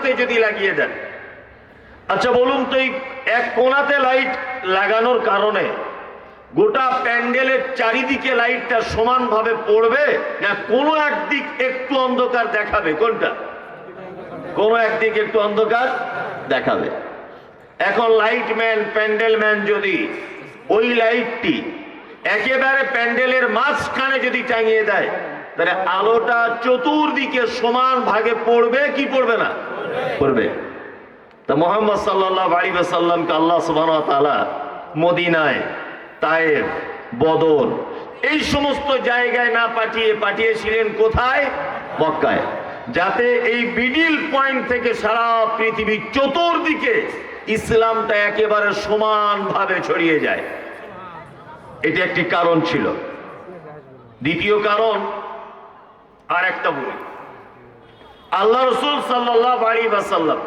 কোনাতে যদি লাগিয়ে দেন। আচ্ছা বলুন তো এই এক কোনাতে লাইট লাগানোর কারণে গোটা প্যান্ডেলের চারিদিকে লাইটটা সমানভাবে পড়বে না কোনো একদিক একটু অন্ধকার দেখাবে? কোনটা? কোনো একদিক একটু অন্ধকার দেখাবে। এখন লাইটম্যান প্যান্ডেলম্যান যদি ওই লাইটটি একেবারে প্যান্ডেলের মাঝখানে যদি টাঙিয়ে দেয়, তাহলে আলোটা চতুর্দিকে সমান ভাগে পড়বে, কি পড়বে না? পড়বে তা মোহাম্মদ সাল্লাহ আলী সাল্লামকে আল্লাহ সুবাহ মদিনায় তায়েব বদর এই সমস্ত জায়গায় না পাঠিয়ে পাঠিয়েছিলেন কোথায়? মক্কায়। যাতে এই মিডিল পয়েন্ট থেকে সারা পৃথিবীর চতুর্দিকে ইসলামটা একেবারে সমানভাবে ছড়িয়ে যায়। এটি একটি কারণ ছিল। দ্বিতীয় কারণ আর একটা বলি। আল্লাহ রসুল সাল্লাহ বাসাল্লাম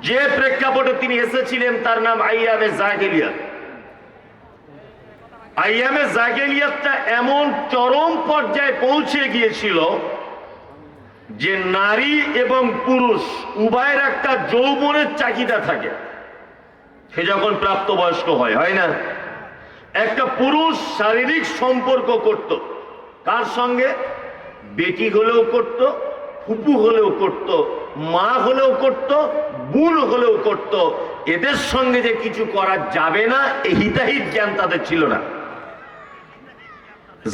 যে প্রেক্ষাপটে তিনি এসেছিলেন তার নাম আইয়ামে জাহেলিয়া আইয়ামে জাগেলিয়াতটা এমন চরম পর্যায়ে পৌঁছে গিয়েছিল যে নারী এবং পুরুষ উভয়ের একটা যৌবনের চাহিদা থাকে। সে যখন প্রাপ্তবয়স্ক হয় হয় না? একটা পুরুষ শারীরিক সম্পর্ক করত। কার সঙ্গে? বেটি হলেও করত ফুপু হলেও করত, মা হলেও করত, বোন হলেও করত। এদের সঙ্গে যে কিছু করা যাবে না, এই হিতাহিত জ্ঞান তাদের ছিল না।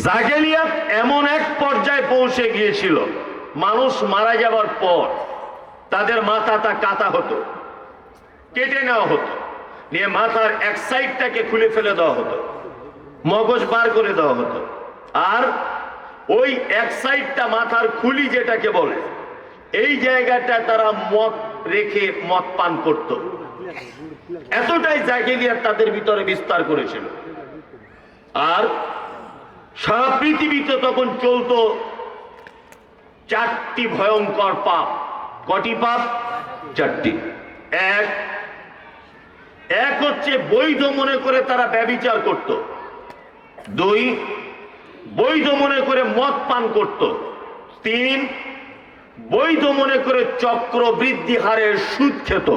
জাগেলিয়াত এমন এক পর্যায়ে পৌঁছে গিয়েছিল। মানুষ মারা যাবার পর তাদের মাথাটা কাটা হতো, কেটে নেওয়া হতো। নিয়ে মাথার এক সাইডটাকে খুলে ফেলে দেওয়া হতো, মগজ বার করে দেওয়া হতো। আর ওই এক সাইডটা মাথার খুলি যেটাকে বলে, এই জায়গাটা তারা মদ রেখে মদ পান করত। এতটাই জাগেলিয়াত তাদের ভিতরে বিস্তার করেছিল। আর সারা পৃথিবীতে তখন চলতো চারটি ভয়ঙ্কর পাপ। কটি পাপ? চারটি। এক এক হচ্ছে বৈধ মনে করে তারা ব্যবিচার করত। দুই বৈধ মনে করে মদ পান করত। তিন, বৈধ মনে করে চক্র বৃদ্ধি হারের সুদ খেত।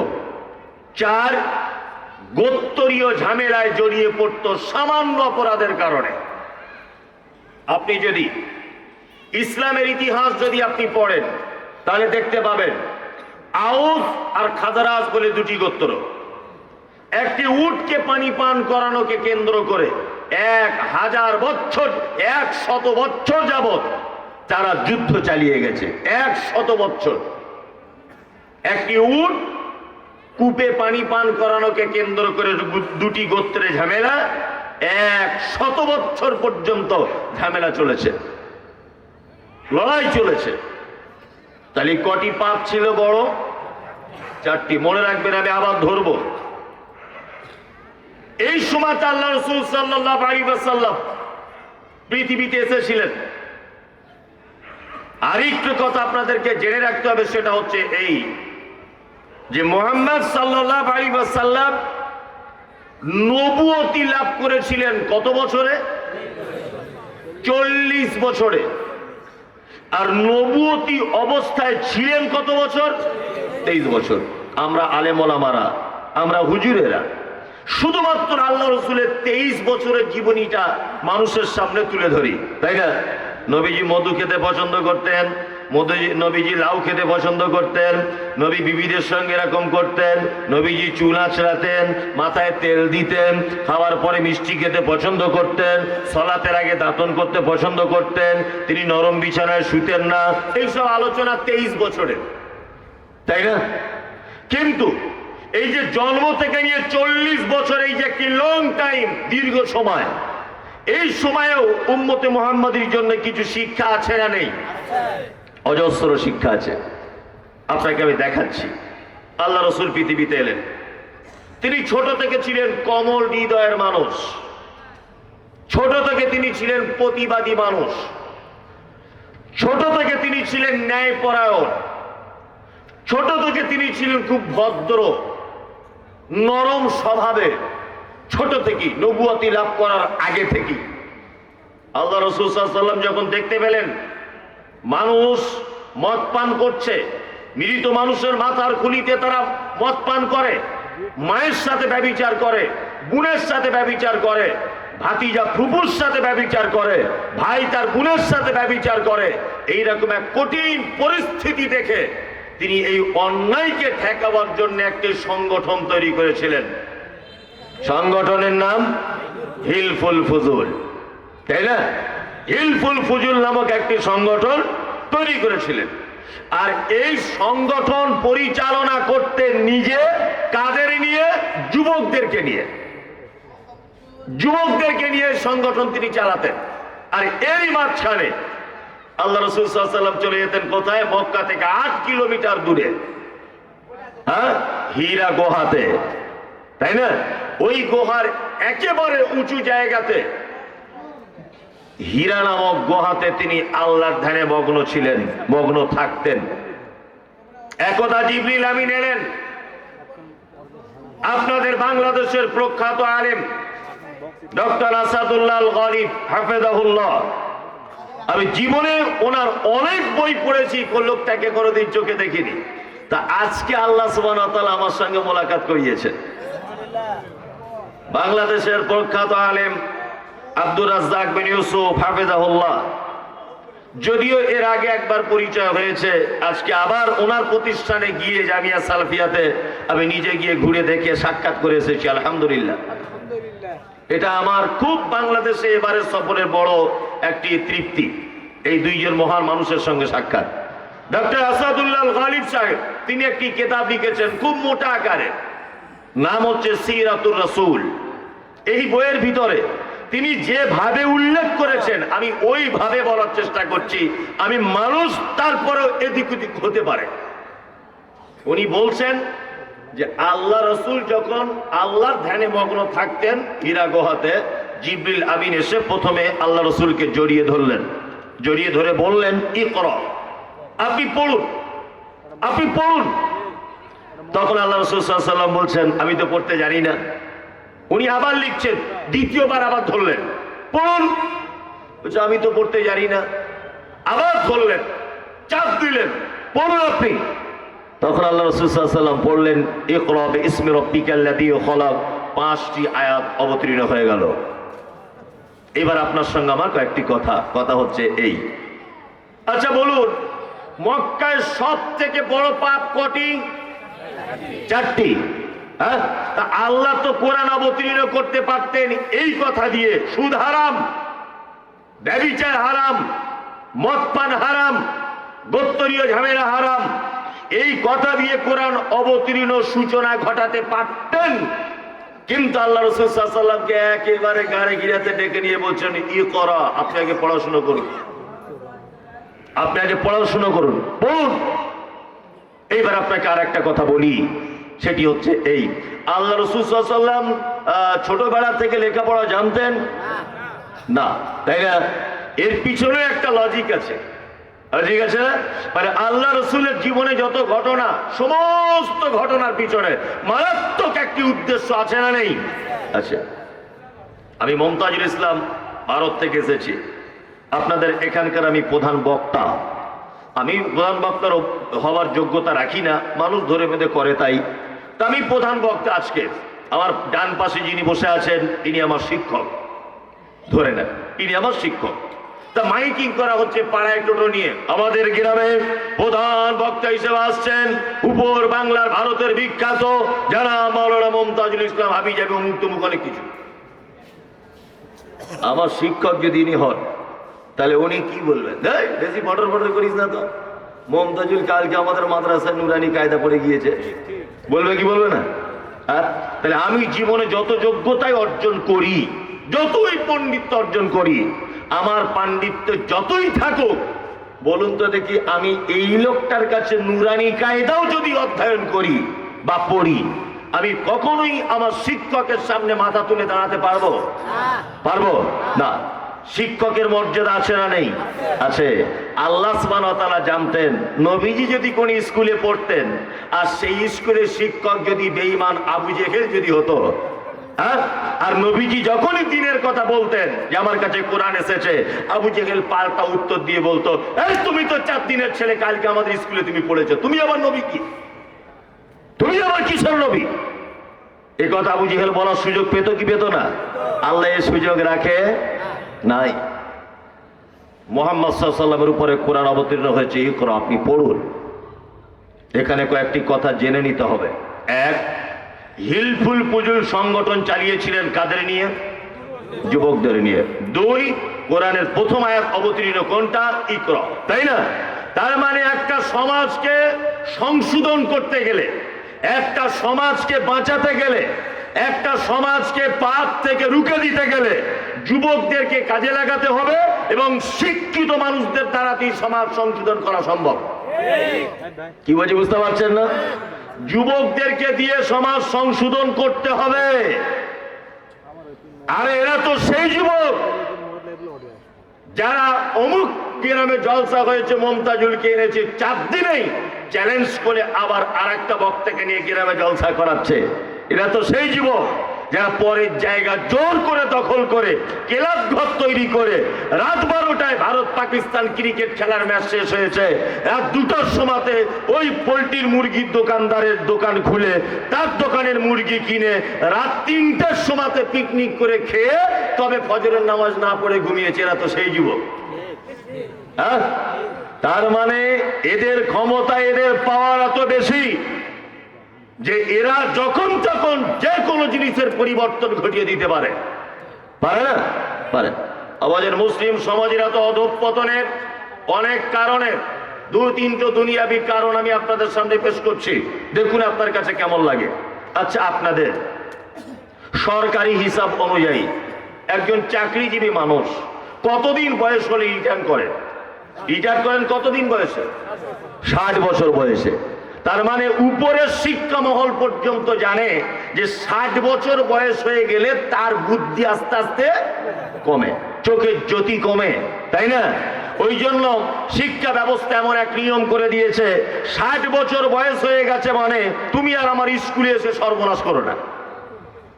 চার, গোত্তরীয় ঝামেলায় জড়িয়ে পড়ত সামান্য অপরাধের কারণে। আপনি যদি ইসলামের ইতিহাস যদি আপনি পড়েন, তাহলে দেখতে পাবেন আউস আর খাদারাজ বলে দুটি গোত্র। একটি উটকে পানি পান করানোকে কেন্দ্র করে এক হাজার বছর, এক শত বছর যাবৎ তারা যুদ্ধ চালিয়ে গেছে। এক শত বছর। একটি উট কূপে পানি পান করানোকে কেন্দ্র করে দুটি গোত্রে ঝামেলা, এক শত বছর পর্যন্ত ঝামেলা চলেছে। লড়াই চলেছে। তাহলে কটি পাপ ছিল বড়? চারটি। মনে রাখবেন, আমি আবার ধরবো। এই সময় আল্লাহ রসুল সাল্লাহ আলী সাল্লাম পৃথিবীতে এসেছিলেন। আরেকটু কথা আপনাদেরকে জেনে রাখতে হবে, সেটা হচ্ছে এই যে মোহাম্মদ সাল্লাহ আলী সাল্লাম নবুয়তি লাভ করেছিলেন কত বছরে? চল্লিশ বছরে। আর নবুয়তি অবস্থায় ছিলেন কত বছর? তেইশ বছর। আমরা আলেমলামারা, আমরা হুজুরেরা। শুধুমাত্র আল্লাহ রসুলের তেইশ বছরের জীবনীটা মানুষের সামনে তুলে ধরি। তাই না? নবীজি মধু খেতে পছন্দ করতেন মধুজি নবীজি লাউ খেতে পছন্দ করতেন, নবী বিবিদের সঙ্গে এরকম করতেন, নবীজি চুল আঁচড়াতেন, মাথায় তেল দিতেন, খাওয়ার পরে মিষ্টি খেতে পছন্দ করতেন, সলাতের আগে দাঁতন করতে পছন্দ করতেন, তিনি নরম বিছানায় শুতেন না। এইসব আলোচনা তেইশ বছরের। তাই না? কিন্তু এই যে জন্ম থেকে নিয়ে চল্লিশ বছর এই যে একটি লং টাইম দীর্ঘ সময়, এই সময়েও উম্মতে মোহাম্মদের জন্য কিছু শিক্ষা আছে না নেই? অজস্র শিক্ষা আছে। আপনাকে আমি দেখাচ্ছি। আল্লাহ রসুল পৃথিবীতে এলেন। তিনি ছোট থেকে ছিলেন কমল হৃদয়ের মানুষ। ছোট থেকে তিনি ছিলেন প্রতিবাদী মানুষ। ছোট থেকে তিনি ছিলেন ন্যায়পরায়ণ। ছোট থেকে তিনি ছিলেন খুব ভদ্র। নরম স্বভাবে ছোট থেকেই নবুয়াতি লাভ করার আগে থেকেই আল্লাহ রসুল যখন দেখতে পেলেন, মানুষ মদ পান করছে, মৃত মানুষের মাথার খুলিতে তারা মদ পান করে, মায়ের সাথে ব্যবিচার করে, বোনের সাথে ব্যবিচার করে, ভাতিজা ফুপুর সাথে ব্যবিচার করে, ভাই তার বোনের সাথে ব্যবিচার করে, এইরকম এক কঠিন পরিস্থিতি দেখে তিনি এই অন্যায়কে ঠেকাবার জন্য একটি সংগঠন তৈরি করেছিলেন। সংগঠনের নাম হিলফুল ফুজুল। তাই না? হিলফুল ফুজুল নামক একটি সংগঠন তৈরি করেছিলেন। আর এই সংগঠন পরিচালনা করতে নিজে, কাদের নিয়ে? যুবকদেরকে নিয়ে। যুবকদেরকে নিয়ে সংগঠন তিনি চালাতেন। আর এরই মাঝখানে আল্লাহ রসুল সাল্লাম চলে যেতেন কোথায়? মক্কা থেকে আট কিলোমিটার দূরে। হ্যাঁ? হীরা গোহাতে। তাই না? ওই গুহার একেবারে উঁচু জায়গাতে। হীরা নামক গুহাতে তিনি আল্লাহর ধ্যানে মগ্ন ছিলেন, মগ্ন থাকতেন। একদা জিবরিল আমিন এলেন। আপনাদের বাংলাদেশের প্রখ্যাত আলেম ডক্টর আসাদুল্লাহ গরিব হাফেজাহুল্লাহ। আমি জীবনে ওনার অনেক বই পড়েছি লোকটাকে কোনোদিন চোখে দেখিনি। তা আজকে আল্লাহ সুবান আমার সঙ্গে মোলাকাত করিয়েছেন। বাংলাদেশের প্রখ্যাত আলেম আব্দুর রাজ্জাক বিন ইউসুফ, হাফেজাহুল্লাহ। যদিও এর আগে একবার পরিচয় হয়েছে, আজকে আবার ওনার প্রতিষ্ঠানে গিয়ে জামিয়া সালফিয়াতে আমি নিজে গিয়ে ঘুরে দেখে সাক্ষাৎ করে এসেছি আলহামদুলিল্লাহ। এটা আমার খুব বাংলাদেশে এবারের সফরের বড় একটি তৃপ্তি। এই দুইজন মহান মানুষের সঙ্গে সাক্ষাৎ। ডক্টর আসাদুল্লাহ গালিব সাহেব, তিনি একটি কেতাব লিখেছেন খুব মোটা আকারে। নাম হচ্ছে সিরাতুর রাসূল। এই বইয়ের ভিতরে তিনি যেভাবে উল্লেখ করেছেন, আমি ওইভাবে বলার চেষ্টা করছি, আমি মানুষ তারপরেও এদিক ওদিক হতে পারে। উনি বলছেন যে আল্লাহ রসুল যখন আল্লাহর ধ্যানে মগ্ন থাকতেন হীরা গোহাতে, জিবরিল আমিন এসে প্রথমে আল্লাহ রসুলকে জড়িয়ে ধরলেন। জড়িয়ে ধরে বললেন ই কর আপনি পড়ুন আপনি পড়ুন। তখন আল্লাহ রসুল সাল্লাম বলছেন, আমি তো পড়তে জানি না। উনি আবার লিখছেন, দ্বিতীয়বার আবার ধরলেন, পড়ুন। বলছে, আমি তো পড়তে জানি না। আবার ধরলেন, চাপ দিলেন, পড়ুন আপনি। তখন আল্লাহ রসুল্লাম পড়লেন ইকরব ইসমি খলাক। পাঁচটি আয়াত অবতীর্ণ হয়ে গেল। এবার আপনার সঙ্গে আমার কয়েকটি কথা। কথা হচ্ছে এই। আচ্ছা বলুন, মক্কায় সব থেকে বড় পাপ কটি? চারটি। হ্যাঁ? তা আল্লাহ তো কোরআন অবতীর্ণ করতে পারতেন, এই কথা দিয়ে সুদ হারাম, ব্যবিচার হারাম, মদ পান হারাম গোত্তরীয় ঝামেলা হারাম এই কথা দিয়ে কোরআন অবতীর্ণ সূচনা ঘটাতে পারতেন। কিন্তু আল্লাহ রসুল্লাহামকে একেবারে গাড়ি গিরাতে ডেকে নিয়ে বলছেন, ই করা, আপনি আগে পড়াশুনো করুন। আপনি আগে পড়াশুনো করুন। পড়ুন এইবার আপনাকে আর একটা কথা বলি, সেটি হচ্ছে এই। আল্লাহ রসুল্লাম ছোটবেলা থেকে লেখাপড়া জানতেন? না। তাই না? এর পিছনে একটা লজিক আছে। ঠিক আছে? মানে আল্লাহ রসুলের জীবনে যত ঘটনা, সমস্ত ঘটনার পিছনে মারাত্মক একটি উদ্দেশ্য আছে না নেই? আচ্ছা আমি মমতাজুল ইসলাম ভারত থেকে এসেছি। আপনাদের এখানকার আমি প্রধান বক্তা। আমি প্রধান বক্তার হওয়ার যোগ্যতা রাখি না, মানুষ ধরে বেঁধে করে তাই। তা আমি প্রধান বক্তা আজকে। আমার ডান পাশে যিনি বসে আছেন তিনি আমার শিক্ষক। ধরে নেন তিনি আমার শিক্ষক। তা মাইকিং করা হচ্ছে পাড়ায় টোটো নিয়ে। আমাদের গ্রামে প্রধান বক্তা হিসেবে আসছেন উপর বাংলার ভারতের বিখ্যাত যারা মাওলানা মমতাজুল ইসলাম হাবি যাবে মুক্ত মুখ অনেক কিছু। আমার শিক্ষক যদি ইনি হন, তাহলে উনি কি বলবেন? বেশি ফটর ফটর করিস না তো। মমতাজুল কালকে আমাদের মাদ্রাসায় নুরানি কায়দা পড়ে গিয়েছে। বলবে কি বলবে না? হ্যাঁ তাহলে আমি জীবনে যত যোগ্যতাই অর্জন করি, যতই পণ্ডিত অর্জন করি আমার পাণ্ডিত্য যতই থাকুক, বলুন তো দেখি আমি এই লোকটার কাছে নুরানি কায়দাও যদি অধ্যয়ন করি বা পড়ি, আমি কখনোই আমার শিক্ষকের সামনে মাথা তুলে দাঁড়াতে পারব? পারব? না। শিক্ষকের মর্যাদা আছে না নেই? আছে। আল্লাহ তাআলা জানতেন, নবীজি যদি কোন স্কুলে পড়তেন, আর সেই স্কুলের শিক্ষক যদি বেঈমান আবু জেহেল যদি হতো হ্যাঁ? আর নবীজি যখনই দিনের কথা বলতেন, যে আমার কাছে কোরআন এসেছে, আবু জেহেল পাল্টা উত্তর দিয়ে বলতো, এই, তুমি তো চার দিনের ছেলে, কালকে আমাদের স্কুলে তুমি পড়েছো, তুমি আবার নবী কি? তুমি আবার কিসের নবী? এই কথা আবু জেহেল বলার সুযোগ পেত কি পেত না? আল্লাহ এর সুযোগ রাখে নাই। মোহাম্মদ সাল্লামের উপরে কোরআন অবতীর্ণ হয়েছে, ইকরা, আপনি পড়ুন। এখানে কয়েকটি কথা জেনে নিতে হবে। এক হিলফুল পুজোর সংগঠন চালিয়েছিলেন কাদের নিয়ে? যুবকদের নিয়ে। দুই কোরআনের প্রথম আয়াত অবতীর্ণ কোনটা? ইকর। তাই না? তার মানে একটা সমাজকে সংশোধন করতে গেলে একটা সমাজকে বাঁচাতে গেলে একটা সমাজকে পাপ থেকে রুখে দিতে গেলে যুবকদেরকে কাজে লাগাতে হবে এবং শিক্ষিত মানুষদের দ্বারাতেই সমাজ সংশোধন করা সম্ভব? কি বলছি বুঝতে পারছেন না? যুবকদেরকে দিয়ে সমাজ সংশোধন করতে হবে। আরে এরা তো সেই যুবক যারা অমুক গ্রামে জলসা হয়েছে, মমতাজুলকে এনেছে চার দিনেই চ্যালেঞ্জ করে আবার আর একটা বক্তাকে নিয়ে গ্রামে জলসা করাচ্ছে। এরা তো সেই যুবক। যারা পরের জায়গা জোর করে দখল করে ক্লাব ঘর তৈরি করে, রাত বারোটায় ভারত পাকিস্তান ক্রিকেট খেলার ম্যাচ শেষ হয়েছে। রাত দুটোর সময়তে ওই পোলট্রির মুরগির দোকানদারের দোকান খুলে, তার দোকানের মুরগি কিনে, রাত তিনটার সময়তে পিকনিক করে খেয়ে তবে ফজরের নামাজ না পড়ে ঘুমিয়েছে, এরা তো সেই যুবক। হ্যাঁ? তার মানে এদের ক্ষমতা, এদের পাওয়ার এত বেশি যে এরা যখন তখন যে কোনো জিনিসের পরিবর্তন ঘটিয়ে দিতে পারে। পারে না? পারে। আমাদের মুসলিম সমাজের এত অধঃপতনের অনেক কারণে, দু, তিনটো দুনিয়াবি কারণ আমি আপনাদের সামনে পেশ করছি। দেখুন আপনার কাছে কেমন লাগে। আচ্ছা আপনাদের। সরকারি হিসাব অনুযায়ী একজন চাকরিজীবী মানুষ কতদিন বয়স হলে রিটার্ন করেন রিটার্ন করেন কতদিন বয়সে? ষাট বছর বয়সে। তার মানে উপরের শিক্ষা মহল পর্যন্ত জানে যে ষাট বছর বয়স হয়ে গেলে তার বুদ্ধি আস্তে আস্তে কমে, চোখের জ্যোতি কমে, তাই না? ওই জন্য শিক্ষা ব্যবস্থা এমন এক নিয়ম করে দিয়েছে, ষাট বছর বয়স হয়ে গেছে মানে তুমি আর আমার স্কুলে এসে সর্বনাশ করো না।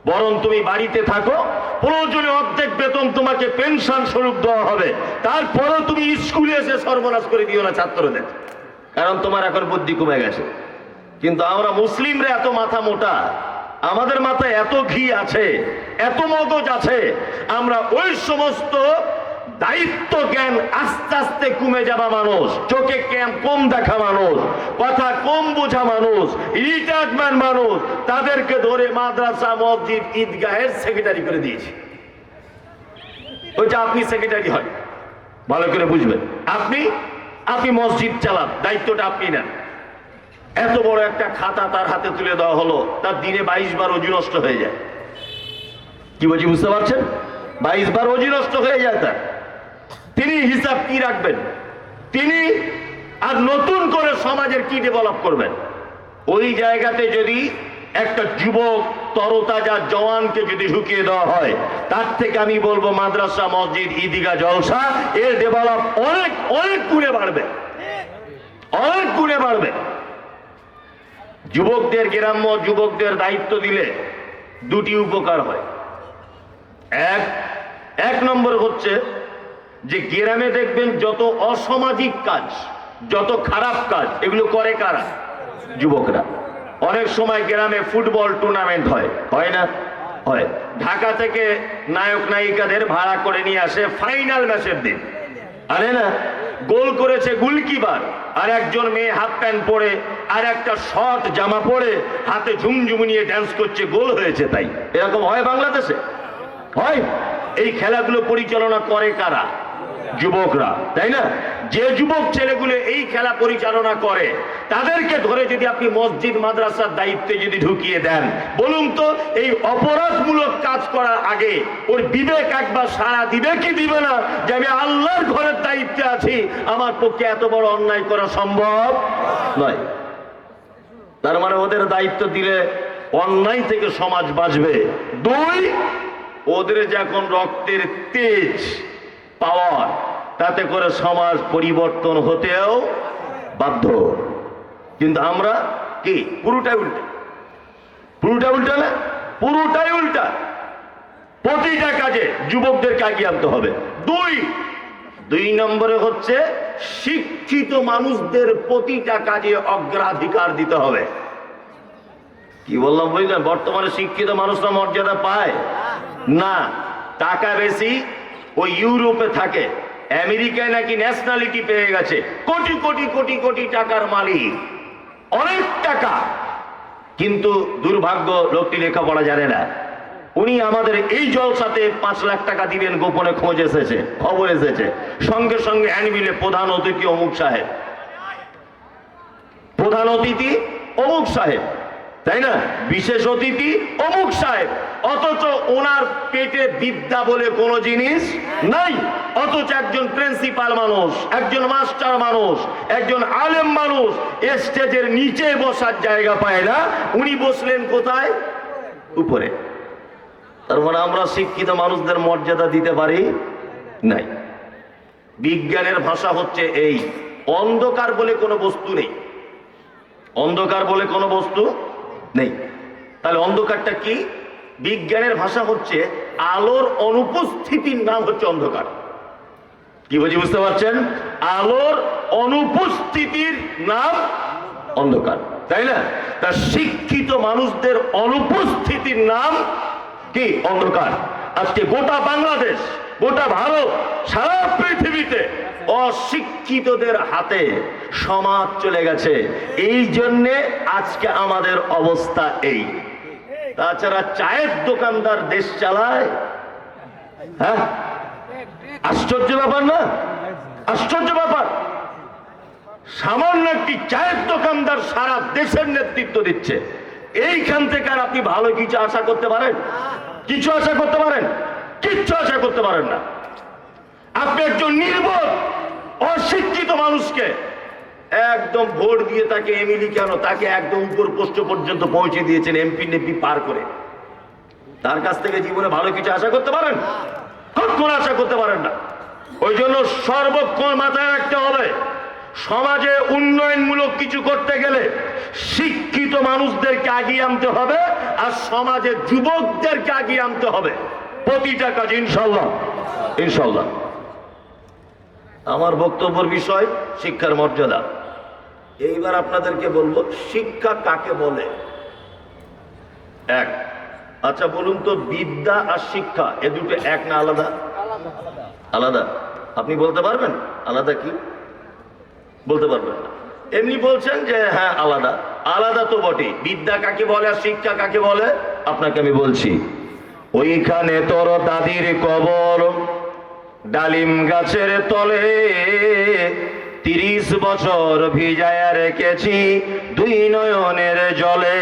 বরং তুমি বাড়িতে থাকো, প্রয়োজনে অর্ধেক বেতন তোমাকে পেনশন স্বরূপ দেওয়া হবে, তারপরেও তুমি স্কুলে এসে সর্বনাশ করে দিও না ছাত্রদের। কারণ তোমার এখন বুদ্ধি কমে গেছে। কিন্তু আমরা মুসলিমরা এত মাথা মোটা, আমাদের মাথায় এত ঘি আছে, এত মগজ আছে, আমরা ওই সমস্ত দায়িত্ব জ্ঞান আস্তে আস্তে কমে যাওয়া মানুষ, চোখে ক্যাম কম দেখা মানুষ, কথা কম বোঝা মানুষ রিটায়ারমেন্ট মানুষ, তাদেরকে ধরে মাদ্রাসা, মসজিদ, ঈদগাহের সেক্রেটারি করে দিয়েছি। ওইটা আপনি সেক্রেটারি হয়, ভালো করে বুঝবেন। আপনি আপনি মসজিদ চালান, দায়িত্বটা আপনি নেন। এত বড় একটা খাতা তার হাতে তুলে দেওয়া হলো, তার দিনে বাইশ বার অজু নষ্ট হয়ে যায়। কি বলছি, বুঝতে পারছেন? বাইশ বার অজু নষ্ট হয়ে যায় তার। তিনি হিসাব কি রাখবেন? তিনি আর নতুন করে সমাজের কি ডেভেলপ করবেন? ওই জায়গাতে যদি একটা যুবক তরতাজা জওয়ানকে যদি ঢুকিয়ে দেওয়া হয়, তার থেকে আমি বলব মাদ্রাসা, মসজিদ ঈদিগা জলসা, এর ডেভেলপ অনেক অনেক গুণে বাড়বে। অনেক গুণে বাড়বে। যুবকদের গ্রাম্য, যুবকদের দায়িত্ব দিলে দুটি উপকার হয়। এক এক নম্বর হচ্ছে যে গ্রামে দেখবেন যত অসামাজিক কাজ, যত খারাপ কাজ, এগুলো করে কারা? যুবকরা। অনেক সময় গ্রামে ফুটবল টুর্নামেন্ট হয়। হয় না? হয়। ঢাকা থেকে নায়ক নায়িকাদের ভাড়া করে নিয়ে আসে ফাইনাল ম্যাচের দিন। আরে না? গোল করেছে গুলকিবার আর একজন মেয়ে হাফ প্যান্ট পরে, আর একটা শর্ট জামা পরে হাতে ঝুমঝুম নিয়ে ড্যান্স করছে, গোল হয়েছে তাই। এরকম হয় বাংলাদেশে? হয়। এই খেলাগুলো পরিচালনা করে কারা? যুবকরা, তাই না? যে যুবক ছেলেগুলো এই খেলা পরিচালনা করে, তাদেরকে ধরে যদি আপনি মসজিদ, মাদ্রাসার দায়িত্বে যদি ঢুকিয়ে দেন, বলুন তো, এই অপরাধমূলক কাজ করার আগে ওর বিবেক একবার সারা দিবে কি দিবে না? যে আমি আল্লাহর ঘরের দায়িত্বে আছি, আমার পক্ষে এত বড় অন্যায় করা সম্ভব নয়। তার মানে ওদের দায়িত্ব দিলে অন্যায় থেকে সমাজ বাঁচবে। দুই, ওদের যখন রক্তের তেজ পাওয়ার, তাতে করে সমাজ পরিবর্তন হতেও বাধ্য। কিন্তু আমরা কি? পুরোটাই উল্টা। পুরোটা উল্টা না? পুরোটাই উল্টা। প্রতিটা কাজে যুবকদেরকে এগিয়ে আনতে হবে। দুই দুই নম্বরে হচ্ছে শিক্ষিত মানুষদের প্রতিটা কাজে অগ্রাধিকার দিতে হবে। কি বললাম বুঝলেন? বর্তমানে শিক্ষিত মানুষরা মর্যাদা পায়? না। টাকা বেশি ওই ইউরোপে থাকে। আমেরিকায় নাকি ন্যাশনালিটি পেয়ে গেছে। কোটি কোটি কোটি কোটি টাকার মালিক। অনেক টাকা। কিন্তু দুর্ভাগ্য, লোকটি লেখাপড়া জানে না। উনি আমাদের এই জলসাতে পাঁচ লাখ টাকা দিবেন গোপনে খোঁজ এসেছে, খবর এসেছে। সঙ্গে সঙ্গে অ্যানিমিলে প্রধান অতিথি অমুক সাহেব। প্রধান অতিথি অমুক সাহেব। তাই না? বিশেষ অতিথি অমুক সাহেব। অথচ ওনার পেটে বিদ্যা বলে কোনো জিনিস নাই। অথচ একজন প্রিন্সিপাল মানুষ, একজন মাস্টার মানুষ, একজন আলেম মানুষ স্টেজের নিচে বসার জায়গা পায় না। উনি বসলেন কোথায়? উপরে। তার মানে আমরা শিক্ষিত মানুষদের মর্যাদা দিতে পারি নাই। বিজ্ঞানের ভাষা হচ্ছে এই। অন্ধকার বলে কোনো বস্তু নেই। অন্ধকার বলে কোনো বস্তু নেই। তাহলে অন্ধকারটা কি? বিজ্ঞানের ভাষা হচ্ছে আলোর অনুপস্থিতির নাম হচ্ছে অন্ধকার। কি বুঝি বুঝতে পারছেন? আলোর অনুপস্থিতির নাম অন্ধকার। তাই না? তা শিক্ষিত মানুষদের অনুপস্থিতির নাম কি? অন্ধকার। আজকে গোটা বাংলাদেশ, গোটা ভারত, সারা পৃথিবীতে অশিক্ষিতদের হাতে সমাজ চলে গেছে। এই জন্যে আজকে আমাদের অবস্থা এই। তাছাড়া চায়ের দোকানদার দেশ চালায়। হ্যাঁ? আশ্চর্য ব্যাপার না? আশ্চর্য ব্যাপার। সামান্য একটি চায়ের দোকানদার সারা দেশের নেতৃত্ব দিচ্ছে। এইখান থেকে আর আপনি ভালো কিছু আশা করতে পারেন? কিছু আশা করতে পারেন? কিচ্ছু আশা করতে পারেন না। আপনি একজন নির্বোধ, অশিক্ষিত মানুষকে একদম ভোট দিয়ে তাকে এমিলি কেন? তাকে একদম উপর পোস্ট পর্যন্ত পৌঁছে দিয়েছেন এমপি নেপি পার করে। তার কাছ থেকে জীবনে ভালো কিছু আশা করতে পারেন? কখন আশা করতে পারেন না। ওই জন্য সর্বক্ষণ মাথায় রাখতে হবে, সমাজে উন্নয়নমূলক কিছু করতে গেলে শিক্ষিত মানুষদেরকে আগিয়ে আনতে হবে আর সমাজে যুবকদেরকে আগিয়ে আনতে হবে। প্রতিটা কাজ ইনশাল্লাহ ইনশাল্লাহ আমার বক্তব্যের বিষয়, শিক্ষার মর্যাদা। এইবার আপনাদেরকে বলব, শিক্ষা কাকে বলে? এক। আচ্ছা বলুন তো, বিদ্যা আর শিক্ষা, এ দুটো এক না আলাদা? আলাদা। আপনি বলতে পারবেন? আলাদা কি? বলতে পারবেন এমনি বলছেন যে হ্যাঁ আলাদা। আলাদা তো বটে বিদ্যা কাকে বলে আর শিক্ষা কাকে বলে? আপনাকে আমি বলছি, ওইখানে তোর দাদির কবর, ডালিম গাছের তলে তিরিশ বছর ভিজায়া রেখেছি দুই নয়নের জলে।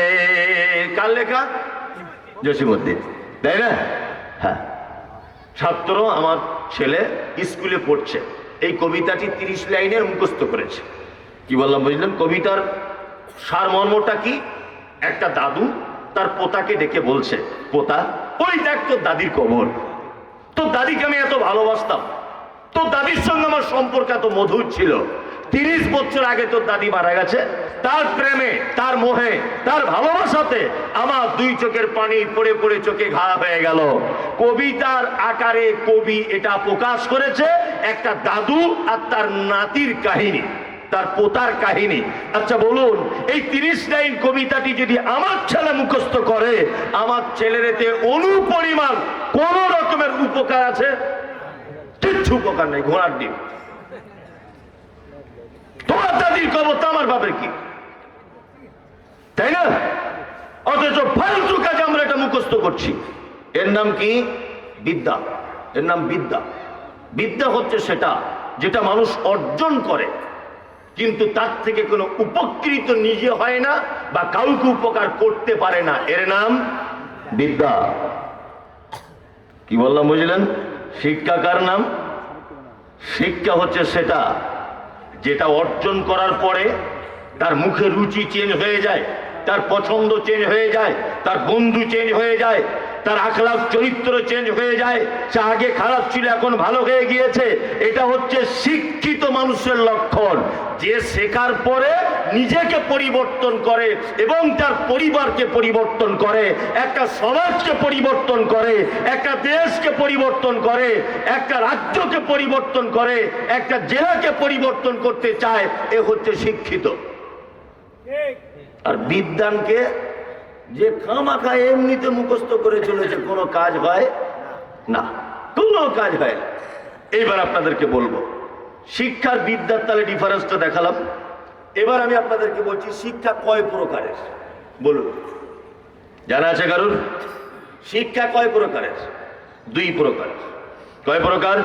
কার লেখা? জসিমুদ্দিন তাই না? হ্যাঁ। ছাত্র আমার ছেলে স্কুলে পড়ছে। এই কবিতাটি তিরিশ লাইনের মুখস্থ করেছে। কি বললাম, বুঝলেন? কবিতার সারমর্মটা কি? একটা দাদু তার পোতাকে ডেকে বলছে, পোতা, ওই দেখ তোর দাদির কবর। তোর দাদিকে আমি এত ভালোবাসতাম। তোর দাদির সঙ্গে আমার সম্পর্ক এত মধুর ছিল। তিরিশ বছর আগে তোর দাদি মারা গেছে। তার প্রেমে, তার মোহে, তার ভালোবাসাতে আমার দুই চোখের পানি পড়ে পড়ে চোখে ঘা হয়ে গেল। কবিতার আকারে কবি এটা প্রকাশ করেছে, একটা দাদু আর তার নাতির কাহিনী, তার পোতার কাহিনী। আচ্ছা বলুন, এই তিরিশ লাইন কবিতাটি যদি আমার ছেলে মুখস্থ করে, আমার ছেলের এতে অনুপরিমাণ কোন রকমের উপকার আছে? কিচ্ছু উপকার নেই, ঘোড়ার ডিম। তোমার দাদির খবর তো আমার বাপের কি? তাই না? অথচ ফালতু কাজে আমরা এটা মুখস্থ করছি। এর নাম কি? বিদ্যা। এর নাম বিদ্যা। বিদ্যা হচ্ছে সেটা যেটা মানুষ অর্জন করে, কিন্তু তার থেকে কোনো উপকৃত নিজে হয় না বা কাউকে উপকার করতে পারে না। এর নাম বিদ্যা। কি বললাম, বুঝলেন? শিক্ষা কার নাম? শিক্ষা হচ্ছে সেটা যেটা অর্জন করার পরে তার মুখে রুচি চেঞ্জ হয়ে যায়, তার পছন্দ চেঞ্জ হয়ে যায়, তার বন্ধু চেঞ্জ হয়ে যায় তার আখলাখ চরিত্র চেঞ্জ হয়ে যায় সে আগে খারাপ ছিল এখন ভালো হয়ে গিয়েছে। এটা হচ্ছে শিক্ষিত মানুষের লক্ষণ। যে শেখার পরে নিজেকে পরিবর্তন করে এবং তার পরিবারকে পরিবর্তন করে একটা সমাজকে পরিবর্তন করে একটা দেশকে পরিবর্তন করে একটা রাজ্যকে পরিবর্তন করে একটা জেলাকে পরিবর্তন করতে চায় এ হচ্ছে শিক্ষিত। আর বিদ্যানকে যে খামাখা এমনিতে মুখস্থ করে চলেছে, কোনো কাজ হয়? না। কোনো কাজ হয় না। এইবার আপনাদেরকে বলব, শিক্ষার বিদ্যার তাহলে ডিফারেন্সটা দেখালাম। এবার আমি আপনাদেরকে বলছি, শিক্ষা কয় প্রকারের? বলুন। জানা আছে কারুর? শিক্ষা কয় প্রকারের? দুই প্রকার। কয় প্রকার?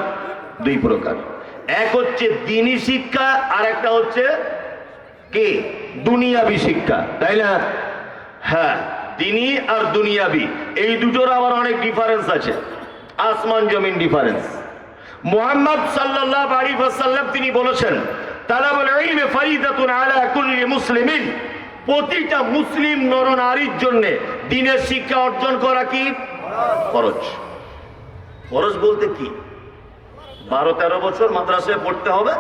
দুই প্রকার। এক হচ্ছে দিনী শিক্ষা, আর একটা হচ্ছে কে? দুনিয়াবি শিক্ষা, তাই না? হ্যাঁ। দিনী আর দুনিয়াবি। এই দুটোর আবার অনেক ডিফারেন্স আছে। আসমান, জমিন ডিফারেন্স মোহাম্মদ সাল্লাল্লাহু আলাইহি ওয়াসাল্লাম তিনি বলেছেন, তালাবুল ইলমি ফারিদাতুন আলা কুল্লি মুসলিমিন। প্রতিটা মুসলিম নরনারীর জন্য দিনের শিক্ষা অর্জন করা কি? খরচ খরচ বলতে কি? বারো তেরো বছর মাদ্রাসায় পড়তে হবে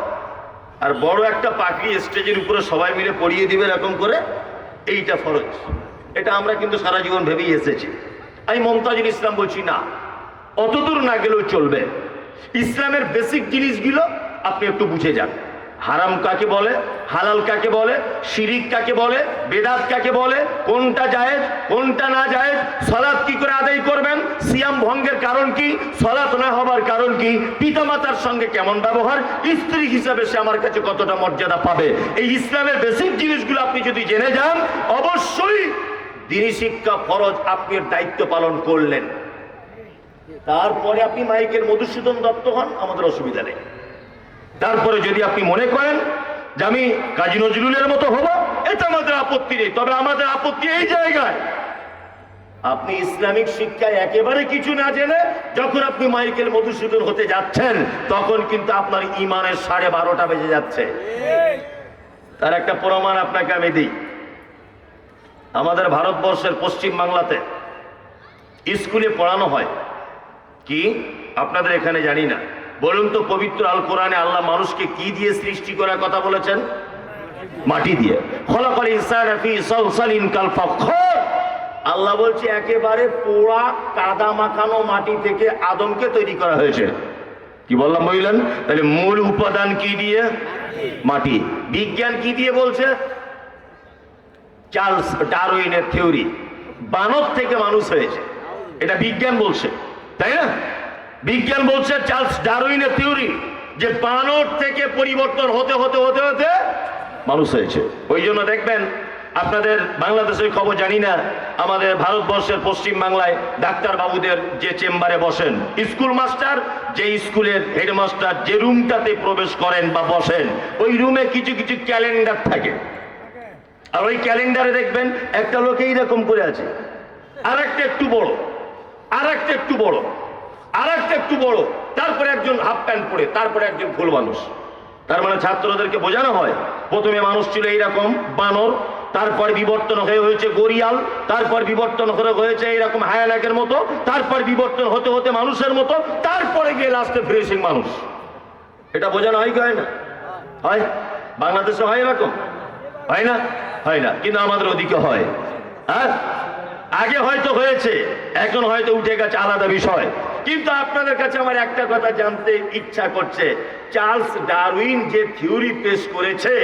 আর বড় একটা পাখি স্টেজের উপরে সবাই মিলে পড়িয়ে দিবে এরকম করে, এইটা ফরজ। এটা আমরা কিন্তু সারা জীবন ভেবেই এসেছি। আমি মমতাজুল ইসলাম বলছি, না, অতদূর না গেলেও চলবে। ইসলামের বেসিক জিনিসগুলো আপনি একটু বুঝে যান। হারাম কাকে বলে, হালাল কাকে বলে, শিরিক কাকে বলে, বেদাত কাকে বলে, কোনটা জায়েজ, কোনটা না জায়েজ সলাৎ কি করে আদায় করবেন, সিয়াম ভঙ্গের কারণ কি সলাৎ না হবার কারণ কি, পিতামাতার সঙ্গে কেমন ব্যবহার, স্ত্রী হিসাবে সে আমার কাছে কতটা মর্যাদা পাবে? এই ইসলামের বেসিক জিনিসগুলো আপনি যদি জেনে যান দিনী শিক্ষা ফরজ আপনি দায়িত্ব পালন করলেন। তারপরে আপনি মাইকের মধুসূদন দত্ত হন, আমাদের অসুবিধা নেই। তারপরে যদি আপনি মনে করেন যে আমি কাজী নজরুলের মতো হব, এটা আমাদের আপত্তি নেই, তবে আমাদের আপত্তি এই জায়গায়। আপনি ইসলামিক শিক্ষায় একেবারে কিছু না জেনে যখন আপনি মাইকেল মধুসূদন হতে যাচ্ছেন, তখন কিন্তু আপনার ইমানের সাড়ে বারোটা বেজে যাচ্ছে। তার একটা প্রমাণ আপনাকে আমি দিই। আমাদের ভারতবর্ষের পশ্চিম বাংলাতে স্কুলে পড়ানো হয়। কি? আপনাদের এখানে জানি না। বলুন তো, পবিত্র আল কোরআনে আল্লাহ মানুষকে কি দিয়ে সৃষ্টি করার কথা বলেছেন? মাটি দিয়ে। আল্লাহ বলছে, একেবারে পোড়া, কাদা মাখানো মাটি থেকে আদমকে তৈরি করা হয়েছে। কি বললাম বললেন? তাহলে মূল উপাদান কি দিয়ে? মাটি। বিজ্ঞান কি দিয়ে বলছে? চার্লস ডারউইনের থিওরি, বানর থেকে মানুষ হয়েছে। এটা বিজ্ঞান বলছে, তাই না? বিজ্ঞান বলছে চার্লস ডারউইনের থিওরি যে বানর থেকে পরিবর্তন হতে হতে হতে হতে মানুষ হয়েছে। ওই জন্য দেখবেন, আপনাদের বাংলাদেশের খবর জানি না, আমাদের ভারতবর্ষের পশ্চিম বাংলায় ডাক্তার বাবুদের যে চেম্বারে বসেন, স্কুল মাস্টার, যে স্কুলের হেডমাস্টার, যে রুমটাতে প্রবেশ করেন বা বসেন, ওই রুমে কিছু কিছু ক্যালেন্ডার থাকে। আর ওই ক্যালেন্ডারে দেখবেন একটা লোক এইরকম করে আছে। আর একটা একটু বড় আর একটা একটু বড় আর একটা একটু বড়। তারপরে একজন হাফ প্যান্ট পরে, তারপরে একজন ফুল মানুষ। তার মানে ছাত্রদেরকে বোঝানো হয়, প্রথমে মানুষ ছিল এইরকম বানর, তারপর বিবর্তন হয়ে হয়েছে গরিয়াল তারপর বিবর্তন হয়ে হয়েছে এইরকম হায়ানাকের মতো, তারপর বিবর্তন হতে হতে মানুষের মতো, তারপরে গিয়ে লাস্টে ফ্রেশিং মানুষ। এটা বোঝানো হয় কি হয় না? হয়? বাংলাদেশে হয় এরকম? হয় না? হয় না, কিন্তু আমাদের ওদিকে হয়। হ্যাঁ আগে হয়তো হয়েছে, এখন হয়তো উঠে গেছে আলাদা বিষয়। কিন্তু আপনাদের কাছে আমার একটা কথা জানতে ইচ্ছা করছে, চার্লস ডারউইন যে থিওরি পেশ করেছে